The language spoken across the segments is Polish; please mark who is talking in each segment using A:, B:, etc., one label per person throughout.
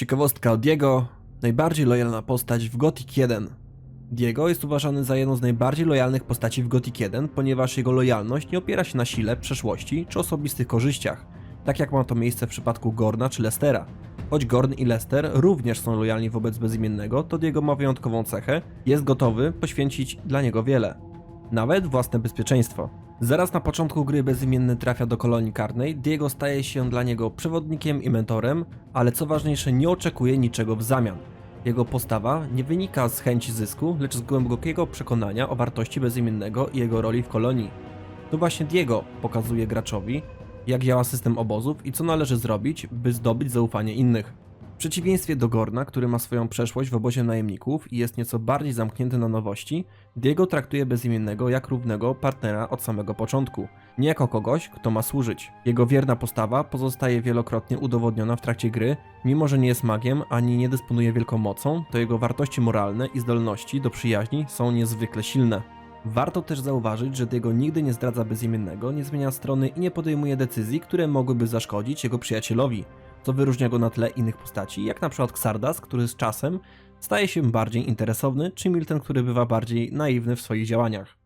A: Ciekawostka Diego. Najbardziej lojalna postać w Gothic 1. Diego jest uważany za jedną z najbardziej lojalnych postaci w Gothic 1, ponieważ jego lojalność nie opiera się na sile, przeszłości czy osobistych korzyściach, tak jak ma to miejsce w przypadku Gorna czy Lestera. Choć Gorn i Lester również są lojalni wobec bezimiennego, to Diego ma wyjątkową cechę, jest gotowy poświęcić dla niego wiele. Nawet własne bezpieczeństwo. Zaraz na początku gry bezimienny trafia do kolonii karnej, Diego staje się dla niego przewodnikiem i mentorem, ale co ważniejsze nie oczekuje niczego w zamian. Jego postawa nie wynika z chęci zysku, lecz z głębokiego przekonania o wartości bezimiennego i jego roli w kolonii. To właśnie Diego pokazuje graczowi, jak działa system obozów i co należy zrobić, by zdobyć zaufanie innych. Przeciwieństwie do Gorna, który ma swoją przeszłość w obozie najemników i jest nieco bardziej zamknięty na nowości, Diego traktuje bezimiennego jak równego partnera od samego początku, nie jako kogoś, kto ma służyć. Jego wierna postawa pozostaje wielokrotnie udowodniona w trakcie gry, mimo że nie jest magiem ani nie dysponuje wielką mocą, to jego wartości moralne i zdolności do przyjaźni są niezwykle silne. Warto też zauważyć, że Diego nigdy nie zdradza bezimiennego, nie zmienia strony i nie podejmuje decyzji, które mogłyby zaszkodzić jego przyjacielowi, co wyróżnia go na tle innych postaci, jak na przykład Xardas, który z czasem staje się bardziej interesowny, czy Milton, który bywa bardziej naiwny w swoich działaniach.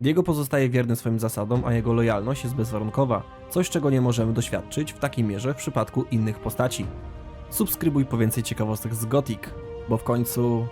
A: Diego pozostaje wierny swoim zasadom, a jego lojalność jest bezwarunkowa, coś czego nie możemy doświadczyć w takiej mierze w przypadku innych postaci. Subskrybuj po więcej ciekawostek z Gothic, bo w końcu